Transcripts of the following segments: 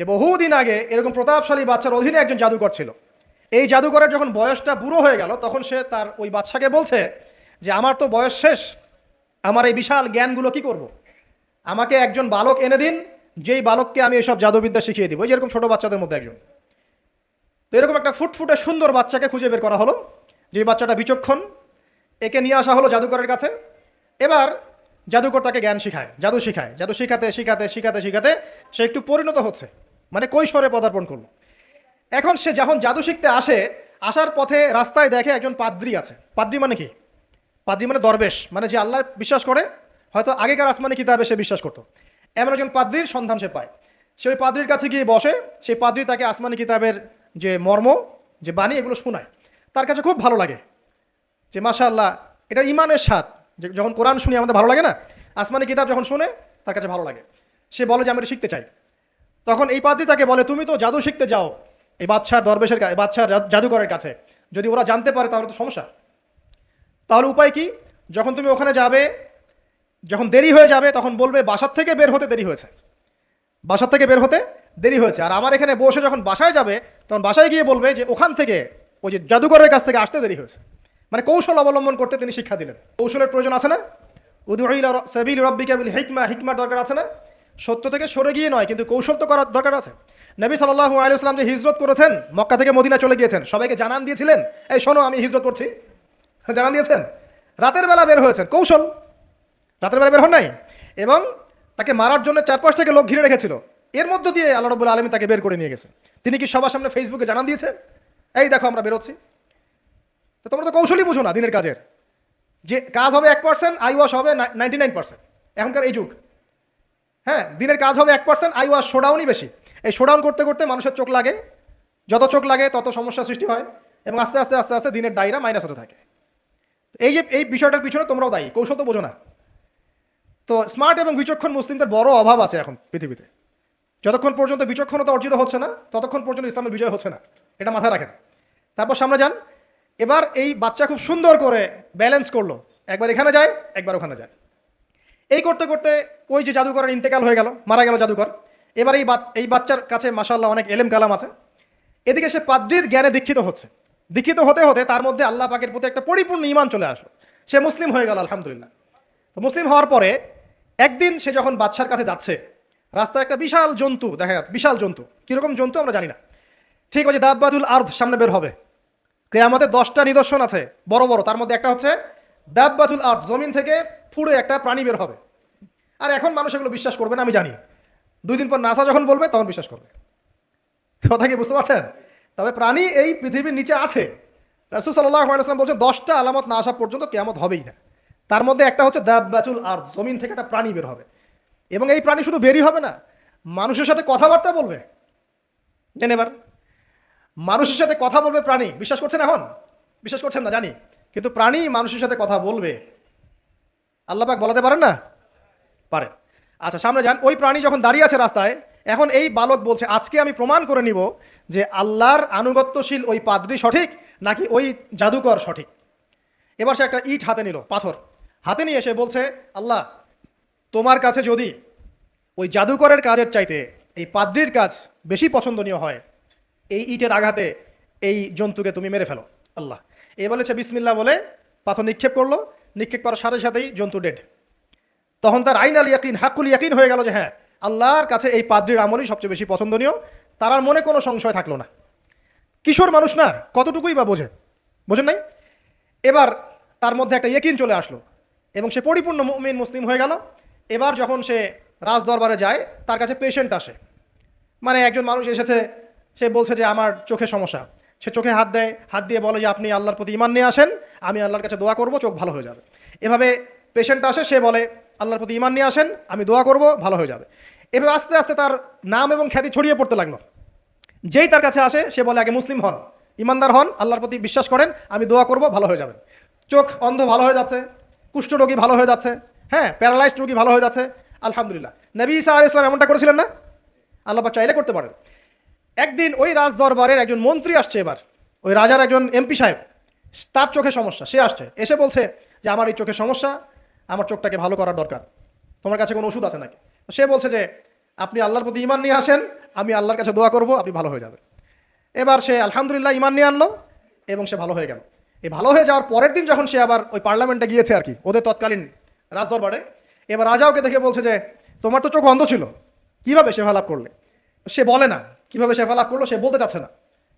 যে বহুদিন আগে এরকম প্রতাপশালী বাচ্চার অধীনে একজন জাদুকর ছিল। এই জাদুকরের যখন বয়সটা বুড়ো হয়ে গেল, তখন সে তার ওই বাচ্চাকে বলছে যে, আমার তো বয়স শেষ, আমার এই বিশাল জ্ঞানগুলো কি করব। আমাকে একজন বালক এনে দিন, যেই বালককে আমি এসব জাদুবিদ্যা শিখিয়ে দিব। যেরকম ছোট বাচ্চাদের মধ্যে একজন। তো এরকম একটা ফুটফুটে সুন্দর বাচ্চাকে খুঁজে বের করা হলো যে বাচ্চাটা বিচক্ষণ, একে নিয়ে আসা হলো জাদুকরের কাছে। এবার জাদুকর তাকে জ্ঞান শিখায়, জাদু শিখায়, জাদু শিখাতে শিখাতে শিখাতে শিখাতে সে একটু পরিণত হচ্ছে। মানে কৈশোরে পদার্পণ করল? এখন সে যখন জাদু শিখতে আসে, আসার পথে রাস্তায় দেখে একজন পাদ্রি আছে। পাদ্রি মানে কি? পাদ্রি মানে দরবেশ মানে যে আল্লাহ বিশ্বাস করে, হয়তো আগেকার আসমানি কিতাবে সে বিশ্বাস করতো। এমন একজন পাদ্রির সন্ধান সে পায়। সে ওই পাদ্রির কাছে গিয়ে বসে, সেই পাদ্রি তাকে আসমানি কিতাবের যে মর্ম, যে বাণী, এগুলো শোনায়। তার কাছে খুব ভালো লাগে যে মাশা আল্লাহ এটা ইমানের স্বাদ। যে যখন কোরআন শুনি, আমাদের ভালো লাগে না? আসমানি কিতাব যখন শুনে, তার কাছে ভালো লাগে। সে বলে যে, আমি শিখতে চাই। তখন এই পাদ্রি তাকে বলে, তুমি তো জাদু শিখতে যাও। এই বাচ্চার দরবেশের কাছে বাচ্চার জাদ- জাদুকরের কাছে। যদি ওরা জানতে পারে, তাহলে তো সমস্যা। তাহলে উপায় কি? যখন তুমি ওখানে যাবে, যখন দেরি হয়ে যাবে, তখন বলবে, বাসার থেকে বের হতে দেরি হয়েছে। বাসার থেকে বের হতে দেরি হয়েছে। আর আমার এখানে বসে যখন বাসায় যাবে, তখন বাসায় গিয়ে বলবে যে, ওখান থেকে ওই যে জাদুঘরের কাছ থেকে আসতে দেরি হয়েছে। মানে কৌশল অবলম্বন করতে তিনি শিক্ষা দিলেন। কৌশলের প্রয়োজন আছে না? উদুইল সাবিল রব্বিকা বিল হিকমা, হিকমার দরকার আছে না? সত্য থেকে সরে গিয়ে নয়, কিন্তু কৌশল তো করার দরকার আছে। নবী সাল্লাহ আলাইসলাম যে হিজরত করেছেন, মক্কা থেকে মদিনা চলে গিয়েছেন, সবাইকে জানান দিয়েছিলেন, এই শোনো, আমি হিজরত করছি। জানান দিয়েছেন। রাতের বেলা বের হয়েছেন, কৌশল। রাতের বেলা বের হন নাই। এবং তাকে মারার জন্য চারপাশ থেকে লোক ঘিরে রেখেছিল। এর মধ্য দিয়ে আল্লাহ রবুল আলমী তাকে বের করে নিয়ে গেছেন তিনি কি সবার সামনে ফেসবুকে জানান দিয়েছেন এই দেখো, আমরা বেরোচ্ছি। তো তোমরা তো কৌশলই বুঝো না দিনের কাজের। যে কাজ হবে এক পার্সেন্ট আই ওয়াশ হবে নাইনটি নাইন পার্সেন্ট এখনকার এই যুগ। হ্যাঁ দিনের কাজ হবে এক পার্সেন্ট আই ওয়াশ শোডাউনই বেশি। এই শোডাউন করতে করতে মানুষের চোখ লাগে। যত চোখ লাগে, তত সমস্যা সৃষ্টি হয়। এবং আস্তে আস্তে আস্তে আস্তে দিনের দায়রা মাইনাস হতে থাকে। এই যে, এই বিষয়টার পিছনে তোমরাও দায়ী। কৌশল তো বোঝো না। তো স্মার্ট এবং বিচক্ষণ মুসলিমদের বড় অভাব আছে এখন পৃথিবীতে। যতক্ষণ পর্যন্ত বিচক্ষণতা অর্জিত হচ্ছে না, ততক্ষণ পর্যন্ত ইসলামের বিজয় হচ্ছে না। এটা মাথায় রাখেন। তারপর সামনে যান। এবার এই বাচ্চা খুব সুন্দর করে ব্যালেন্স করল। একবার এখানে যায়, একবার ওখানে যায়। এই করতে করতে ওই যে জাদুকরের ইন্তেকাল হয়ে গেল, মারা গেল জাদুকর এবার এই এই বাচ্চার কাছে মাসাল্লাহ অনেক এলেম কালাম আছে। এদিকে সে পাদ্রির জ্ঞানে দীক্ষিত হচ্ছে। দীক্ষিত হতে হতে তার মধ্যে আল্লাহ পাকের প্রতি একটা পরিপূর্ণ ইমান চলে আসলো। সে মুসলিম হয়ে গেল, আলহামদুলিল্লাহ। মুসলিম হওয়ার পরে একদিন সে যখন বাচ্চার কাছে যাচ্ছে, রাস্তায় একটা বিশাল জন্তু, দেখা যাচ্ছে, বিশাল জন্তু। কীরকম জন্তু আমরা জানি না। ঠিক আছে দাব্বাতুল আর্থ সামনে বের হবে। আমাদের দশটা নিদর্শন আছে, বড় বড়। তার মধ্যে একটা হচ্ছে দাব্বাতুল আর্থ জমিন থেকে পুরো একটা প্রাণী বের হবে। আর এখন মানুষ এগুলো বিশ্বাস করবে না, আমি জানি। দুই দিন পর নাসা যখন বলবে, তখন বিশ্বাস করবে। কথা কি বুঝতে পারছেন? তবে প্রাণী এই পৃথিবীর নিচে আছে। রাসুল সাল্লাহ আলাইসলাম বলছেন, দশটা আলামত না আসা পর্যন্ত কেয়ামত হবেই না। তার মধ্যে একটা হচ্ছে দাব্বাতুল আর্থ জমিন থেকে একটা প্রাণী বের হবে। এবং এই প্রাণী শুধু বেরই হবে না, মানুষের সাথে কথাবার্তা বলবে। জেনে এবার? মানুষের সাথে কথা বলবে প্রাণী, বিশ্বাস করছেন এখন? বিশ্বাস করছেন না, জানি। কিন্তু প্রাণী মানুষের সাথে কথা বলবে। আল্লাপাক বলাতে পারেন না? পারেন। আচ্ছা সামনে যান। ওই প্রাণী যখন দাঁড়িয়ে আছে রাস্তায়, এখন এই বালক বলছে, আজকে আমি প্রমাণ করে নিব যে আল্লাহর আনুগত্যশীল ওই পাদ্রি সঠিক নাকি ওই জাদুকর সঠিক? এবার সে একটা ইট হাতে নিল, পাথর। হাতে নিয়ে এসে বলছে, আল্লাহ, তোমার কাছে যদি ওই জাদুকরের কাজের চাইতে এই পাদ্রির কাজ বেশি পছন্দনীয় হয়, এই ইটের আঘাতে এই জন্তুকে তুমি মেরে ফেলো। আল্লাহ। এ বলেছে বিসমিল্লা বলে পাথর নিক্ষেপ করল। নিক্ষেপ করার সাথে সাথেই জন্তু ডেড তখন তার আইন আল ইয়াকিন হাকুল ইয়াকিন হয়ে গেল যে হ্যাঁ আল্লাহর কাছে এই পাদ্রির আমলই সবচেয়ে বেশি পছন্দনীয়। তার মনে কোনো সংশয় থাকল না। কিশোর মানুষ না, কতটুকুই বা বোঝে? বোঝেন নাই? এবার তার মধ্যে একটা ইয়েকিন চলে আসলো এবং সে পরিপূর্ণ মুমিন, মুসলিম হয়ে গেল। এবার যখন সে রাজ দরবারে যায়, তার কাছে পেশেন্ট আসে। মানে একজন মানুষ এসেছে, সে বলছে যে, আমার চোখে সমস্যা। সে চোখে হাত দেয়, হাত দিয়ে বলে যে, আপনি আল্লাহর প্রতি ইমান নিয়ে আসেন, আমি আল্লাহর কাছে দোয়া করব, চোখ ভালো হয়ে যাবে। এভাবে পেশেন্ট আসে, সে বলে, আল্লাহর প্রতি ইমান নিয়ে আসেন, আমি দোয়া করব, ভালো হয়ে যাবে। এভাবে আস্তে আস্তে তার নাম এবং খ্যাতি ছড়িয়ে পড়তে লাগল। যেই তার কাছে আসে, সে বলে, আগে মুসলিম হন ইমানদার হন, আল্লাহর প্রতি বিশ্বাস করেন, আমি দোয়া করব, ভালো হয়ে যাবেন চোখ অন্ধ ভালো হয়ে যাচ্ছে কুষ্ঠরোগী ভালো হয়ে যাচ্ছে হ্যাঁ প্যারালাইজড রোগী ভালো হয়ে যাচ্ছে, আলহামদুলিল্লাহ। নবী ইসা আল ইসলাম এমনটা করেছিলেন না? আল্লাহ চাইলে করতে পারেন। একদিন ওই রাজ দরবারের একজন মন্ত্রী আসছে এবার। ওই রাজার একজন এমপি সাহেব। তার চোখে সমস্যা, সে আসছে। এসে বলছে যে, আমার এই চোখে সমস্যা, আমার চোখটাকে ভালো করার দরকার। তোমার কাছে কোনো ওষুধ আছে নাকি? সে বলছে যে, আপনি আল্লাহর প্রতি ইমান নিয়ে আসেন, আমি আল্লাহর কাছে দোয়া করব, আপনি ভালো হয়ে যাবে এবার সে আলহামদুলিল্লাহ ইমান নিয়ে আনলো এবং সে ভালো হয়ে গেল। এই ভালো হয়ে যাওয়ার পরের দিন যখন সে আবার ওই পার্লামেন্টে গিয়েছে আর কি, ওদের তৎকালীন রাজদরবারে, এবার রাজা ওকে দেখে বলছে যে, তোমার তো চোখ অন্ধ ছিল, কীভাবে সে লাভ করলে সে বলে না কীভাবে সে লাভ করল সে বলতে চাচ্ছে না।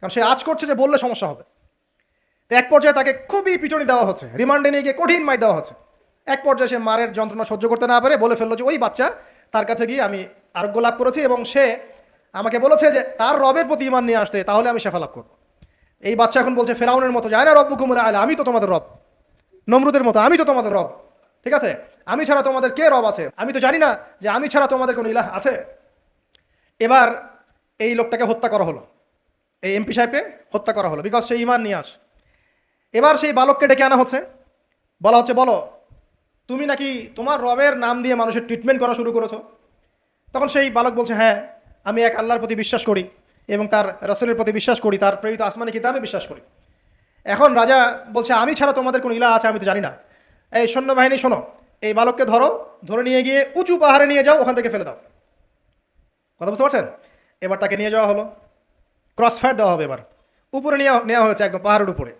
কারণ সে আজ করছে যে বললে সমস্যা হবে। তো এক পর্যায়ে তাকে খুবই পিটনি দেওয়া হচ্ছে। রিমান্ডে নিয়ে গিয়ে কঠিন মাইট দেওয়া হচ্ছে। এক পর্যায়ে সে মারের যন্ত্রণা সহ্য করতে না পারে বলে ফেলল যে, ওই বাচ্চা, তার কাছে গিয়ে আমি আরোগ্য লাভ করেছি এবং সে আমাকে বলেছে যে, তার রবের প্রতি ইমান নিয়ে আসতে, তাহলে আমি শেফা লাভ করব। এই বাচ্চা এখন বলছে, ফেরাউনের মতো যায় না রব কুমুর আলে, আমি তো তোমাদের রব। নমরুদের মতো, আমি তো তোমাদের রব। ঠিক আছে? আমি ছাড়া তোমাদের কে রব আছে? আমি তো জানি না যে, আমি ছাড়া তোমাদের কোনো ইলাহ আছে? এবার এই লোকটাকে হত্যা করা হলো। এই এমপি সাহেবকে হত্যা করা হলো। বিকজ সে ইমান নিয়ে আস। এবার সেই বালককে ডেকে আনা হচ্ছে। বলা হচ্ছে, বলো, তুমি নাকি তোমার রবের নাম দিয়ে মানুষের ট্রিটমেন্ট করা শুরু করেছ? তখন সেই বালক বলছে হ্যাঁ আমি এক আল্লাহর প্রতি বিশ্বাস করি এবং তার রসুলের প্রতি বিশ্বাস করি, তার প্রেরিত আসমানি কিতাবে বিশ্বাস করি। এখন রাজা বলছে, আমি ছাড়া তোমাদের কোনো ইলা আছে, আমি তো জানি না। এই সৈন্যবাহিনী, শোনো, এই বালককে ধরো, ধরে নিয়ে গিয়ে উঁচু পাহাড়ে নিয়ে যাও, ওখান থেকে ফেলে দাও। কথা বুঝতে পারছেন? এবার তাকে নিয়ে যাওয়া হলো। ক্রস ফায়ার দেওয়া হবে এবার। উপরে নিয়ে নেওয়া হয়েছে একদম পাহাড়ের উপরে।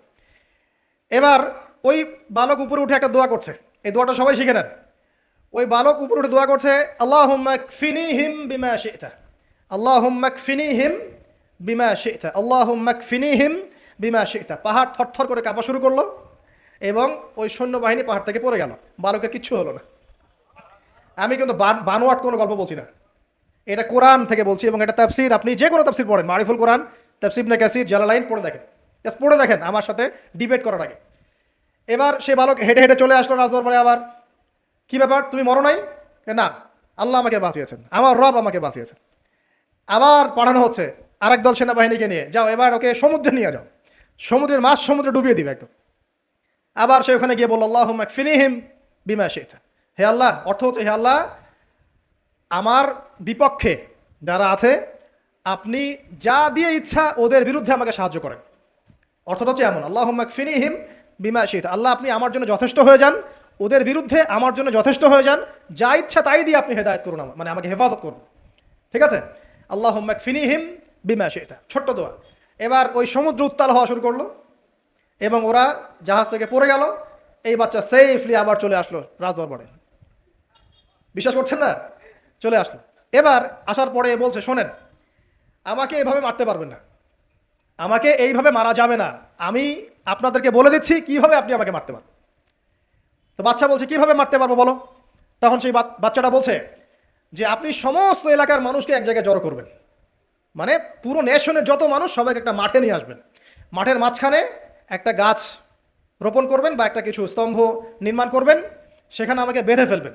এবার ওই বালক উপরে উঠে একটা দোয়া করছে। এই দোয়াটা সবাই শিখে নেন। ওই বালক উপরে উঠে দোয়া করছে আল্লাহ ফিনি হিম বিমা শিতা। আল্লাহ ফিনি হিম বিমা শিতা। আল্লাহ ফিনি হিম বিমা শিতা। পাহাড় থরথর করে কাঁপা শুরু করল এবং ওই সৈন্যবাহিনী পাহাড় থেকে পড়ে গেল। বালকের কিচ্ছু হলো না। আমি কিন্তু বান- বানোয়াট কোনো গল্প বলছি না। এটা কোরআন থেকে বলছি এবং এটা তাফসির। আপনি যে কোনো তাফসির পড়েন, মারিফুল কোরআন, তাফসির নে কাসির জালালাইন পড়ে দেখেন। জাস্ট পড়ে দেখেন আমার সাথে ডিবেট করার আগে। এবার সে বালক হেঁটে হেঁটে চলে আসলো রাজদরবারে আবার। কি ব্যাপার? তুমি মরো নাই? না। আল্লাহ আমাকে বাঁচিয়েছেন। আমার রব আমাকে বাঁচিয়েছেন। আবার পাঠানো হচ্ছে আরেক দল সেনাবাহিনীকে নিয়ে। যাও, এবার ওকে সমুদ্রে নিয়ে যাও। সমুদ্রের মাছ সমুদ্রে ডুবিয়ে দিবে একদম। আবার সে ওখানে গিয়ে বলল আল্লাহ ফিনিহিম বিমা শেখা হে আল্লাহ, অর্থ হচ্ছে, হে আল্লাহ আমার বিপক্ষে যারা আছে, আপনি যা দিয়ে ইচ্ছা ওদের বিরুদ্ধে আমাকে সাহায্য করেন। অর্থটা হচ্ছে এমন আল্লাহ ফিনিহিম বিমা শীত। আল্লাহ আপনি আমার জন্য যথেষ্ট হয়ে যান, ওদের বিরুদ্ধে আমার জন্য যথেষ্ট হয়ে যান, যা ইচ্ছা তাই দিয়ে আপনি হেদায়ত করুন আমার মানে আমাকে হেফাজত করুন। ঠিক আছে? আল্লাহ ফিনিহিম বিমা শীতা। ছোট্ট দোয়া। এবার ওই সমুদ্র উত্তাল হওয়া শুরু করল, এবং ওরা জাহাজ থেকে পড়ে গেল, এই বাচ্চা সেফলি আবার চলে আসলো রাজদরবারে। বিশ্বাস করছেন না? চলে আসলো। এবার আসার পরে বলছে, শোনেন, আমাকে এভাবে মারতে পারবেন না। আমাকে এইভাবে মারা যাবে না। আমি আপনাদেরকে বলে দিচ্ছি কীভাবে আপনি আমাকে মারতে পারবেন। তো বাচ্চা বলছে, কীভাবে মারতে পারব বলো? তখন সেই বাচ্চাটা বলছে যে, আপনি সমস্ত এলাকার মানুষকে এক জায়গায় জড়ো করবেন। মানে পুরো নেশনের যত মানুষ, সবাইকে একটা মাঠে নিয়ে আসবেন। মাঠের মাঝখানে একটা গাছ রোপণ করবেন বা একটা কিছু স্তম্ভ নির্মাণ করবেন। সেখানে আমাকে বেঁধে ফেলবেন।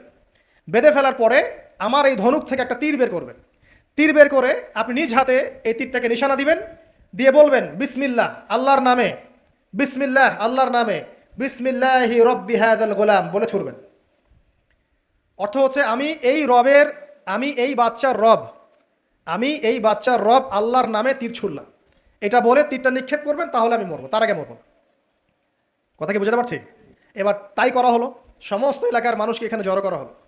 বেঁধে ফেলার পরে আমার এই ধনুক থেকে একটা তীর বের করবেন। তীর বের করে আপনি নিজ হাতে এই তীরটাকে নিশানা দিবেন, দিয়ে বলবেন, বিসমিল্লাহ, আল্লাহর নামে, বিসমিল্লাহ, আল্লাহর নামে, বিসমিল্লাহি রব্বি হাদাল গোলাম বলে ছুড়বেন। অর্থ হচ্ছে, আমি এই রবের, আমি এই বাচ্চার রব, আমি এই বাচ্চার রব আল্লাহর নামে তীর ছুড়লাম। এটা বলে তীরটা নিক্ষেপ করবেন, তাহলে আমি মরবো, তার আগে মরবো। কথা কি বুঝতে পারছি? এবার তাই করা হলো, সমস্ত এলাকার মানুষকে এখানে জড়ো করা হলো।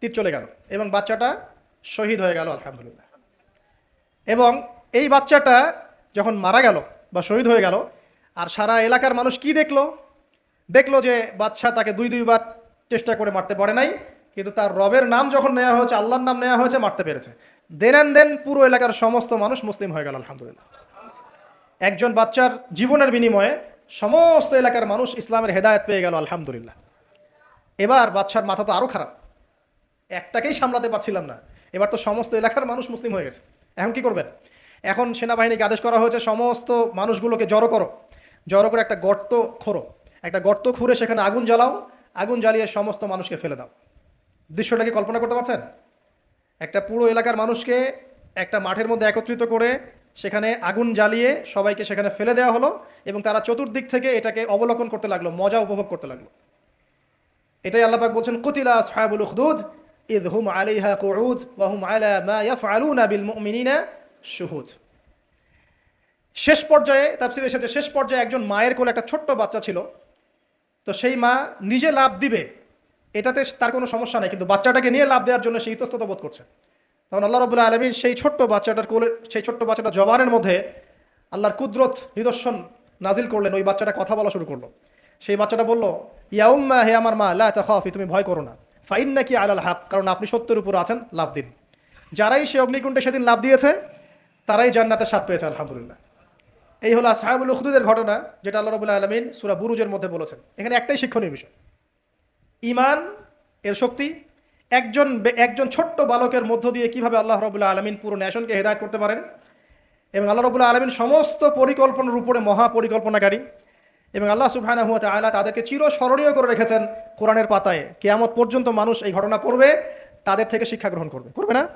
তীর চলে গেল এবং বাচ্চাটা শহীদ হয়ে গেল, আলহামদুলিল্লাহ। এবং এই বাচ্চাটা যখন মারা গেল বা শহীদ হয়ে গেল, আর সারা এলাকার মানুষ কি দেখল? দেখল যে বাচ্চা তাকে দুই দুইবার চেষ্টা করে মারতে পারে নাই, কিন্তু তার রবের নাম যখন নেওয়া হয়েছে, আল্লাহর নাম নেওয়া হয়েছে, মারতে পেরেছে। দেন অ্যান্ড দেন পুরো এলাকার সমস্ত মানুষ মুসলিম হয়ে গেল, আলহামদুলিল্লাহ। একজন বাচ্চার জীবনের বিনিময়ে সমস্ত এলাকার মানুষ ইসলামের হেদায়েত পেয়ে গেল, আলহামদুলিল্লাহ। এবার বাচ্চার মাথা তো আরও খারাপ। একটাকেই সামলাতে পারছিলাম না। এবার তো সমস্ত এলাকার মানুষ মুসলিম হয়ে গেছে। এখন কি করবেন? এখন সেনাবাহিনীকে আদেশ করা হয়েছে, সমস্ত মানুষগুলোকে জড়ো করো। জড়ো করে একটা গর্ত খোরো একটা গর্ত খুঁড়ে সেখানে আগুন জ্বালাও। আগুন জ্বালিয়ে সমস্ত মানুষকে ফেলে দাও। দৃশ্যটাকে কল্পনা করতে পারছেন? একটা পুরো এলাকার মানুষকে একটা মাঠের মধ্যে একত্রিত করে সেখানে আগুন জ্বালিয়ে সবাইকে সেখানে ফেলে দেওয়া হলো এবং তারা চতুর্দিক থেকে এটাকে অবলোকন করতে লাগল, মজা উপভোগ করতে লাগল। এটাই আল্লাপাক বলছেন, কুতিলা আসহাবুল উখদুদ। আলাইহা কুউদ ওয়া হুম আলা মা ইয়াফআলুনা বিল মুমিনিনা শুহুদ শেষ পর্যায়ে, তাফসির এসেছে, শেষ পর্যায়ে একজন মায়ের কোলে একটা ছোট্ট বাচ্চা ছিল। তো সেই মা নিজে লাভ দিবে। এটাতে তার কোনো সমস্যা নেই, কিন্তু বাচ্চাটাকে নিয়ে লাভ দেওয়ার জন্য সে ইতস্তত বোধ করছে। তখন আল্লাহ রবুল্লা আলমীর সেই ছোট্ট বাচ্চাটার কোলে, সেই ছোট্ট বাচ্চাটা জবানের মধ্যে আল্লাহর কুদরত নিদর্শন নাজিল করলেন, ওই বাচ্চাটা কথা বলা শুরু করল। সেই বাচ্চাটা বলল বলল ইয়াউম্মা, হে আমার মা, লা তুমি ভয় করো না। ফাইন নাকি আলাল হাক, কারণ আপনি সত্যের উপর আছেন লাভ দিন। যারাই সে অগ্নিকুণ্ডে সেদিন লাভ দিয়েছে, তারাই জান্নাতের স্বাদ পেয়েছে, আলহামদুলিল্লাহ। এই হলো সাহাবুল উখদুদের ঘটনা, যেটা আল্লাহ রবুল্লাহ আলমিন সুরা বুরুজের মধ্যে বলেছেন। এখানে একটাই শিক্ষণীয় বিষয়। ইমান এর শক্তি, একজন একজন ছোট্ট বালকের মধ্য দিয়ে কীভাবে আল্লাহ রবুল্লাহ আলমিন পুরো ন্যাশনকে হেদায়ত করতে পারেন? এবং আল্লাহ রবুল্লাহ আলমিন সমস্ত পরিকল্পনার উপরে মহা পরিকল্পনাকারী এবং আল্লাহ সুবহানাহু ওয়া তাআলা তাদেরকে চিরস্মরণীয় করে রেখেছেন কোরআনের পাতায়। কেয়ামত পর্যন্ত মানুষ এই ঘটনা পড়বে, তাদের থেকে শিক্ষা গ্রহণ করবে। করবে না?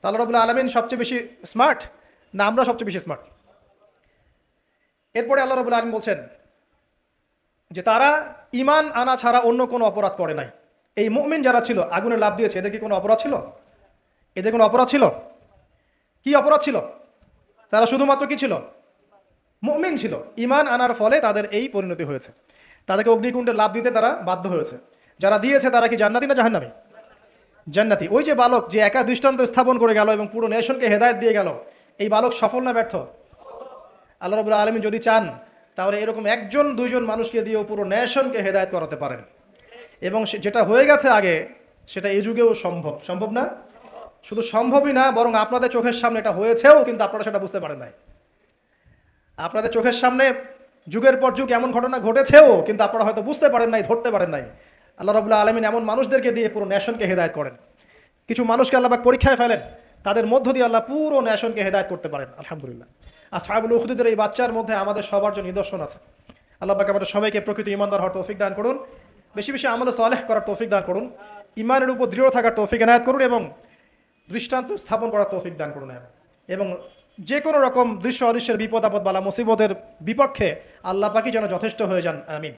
তা আল্লাহ রবুল্লাহ আলমিন সবচেয়ে বেশি স্মার্ট না আমরা সবচেয়ে বেশি স্মার্ট এরপরে আল্লাহ রবুল্লাহ আলম বলছেন যে তারা ইমান আনা ছাড়া অন্য কোনো অপরাধ করে নাই। এই মুমিন যারা ছিল, আগুনে লাভ দিয়েছে, এদের কি কোনো অপরাধ ছিল? এদের কোনো অপরাধ ছিল? কি অপরাধ ছিল? তারা শুধুমাত্র কি ছিল? মুমিন ছিল। ইমান আনার ফলে তাদের এই পরিণতি হয়েছে। তাদেরকে অগ্নিকুণ্ডে লাভ দিতে তারা বাধ্য হয়েছে। যারা দিয়েছে তারা কি জান্নাতি না জাহান্নামী? জান্নাতি। ওই যে বালক যে একা দৃষ্টান্ত স্থাপন করে গেল এবং পুরো নেশনকে হেদায়ত দিয়ে গেল, এই বালক সফল না ব্যর্থ? আল্লাহ রবুল্লা আলমী যদি চান, তাহলে এরকম একজন, দুইজন মানুষকে দিয়েও পুরো নেশনকে হেদায়ত করাতে পারেন। এবং যেটা হয়ে গেছে আগে, সেটা এই যুগেও সম্ভব। সম্ভব না? শুধু সম্ভবই না, বরং আপনাদের চোখের সামনে এটা হয়েছেও, কিন্তু আপনারা সেটা বুঝতে পারেন নাই। আপনাদের চোখের সামনে যুগের পর যুগ এমন ঘটনা ঘটেছেও, কিন্তু আপনারা হয়তো বুঝতে পারেন নাই, ধরতে পারেন নাই। আল্লাহ রবুল্লাহ আলমিন এমন মানুষদেরকে দিয়ে পুরো ন্যাশনকে হেদায়ত করেন। কিছু মানুষকে আল্লাহ পরীক্ষায় ফেলেন, তাদের মধ্য দিয়ে আল্লাহ পুরো ন্যাশনকে হেদায়ত করতে পারেন, আলহামদুলিল্লাহ। আর সাহাবুল উখদুদের এই বাচ্চার মধ্যে আমাদের সবার জন্য নিদর্শন আছে। আল্লাহ পাক আমাদের সবাইকে প্রকৃত ইমানদার হওয়ার তৌফিক দান করুন, বেশি বেশি আমলে সালেহ করার তৌফিক দান করুন, ইমানের উপর দৃঢ় থাকার তৌফিক এনায়ত করুন এবং দৃষ্টান্ত স্থাপন করার তৌফিক দান করুন এবং যে কোনো রকম দৃশ্য অদৃশ্যের বিপদ আপদ বালা মুসিবতের বিপক্ষে আল্লাপাকি যেন যথেষ্ট হয়ে যান। আমিন।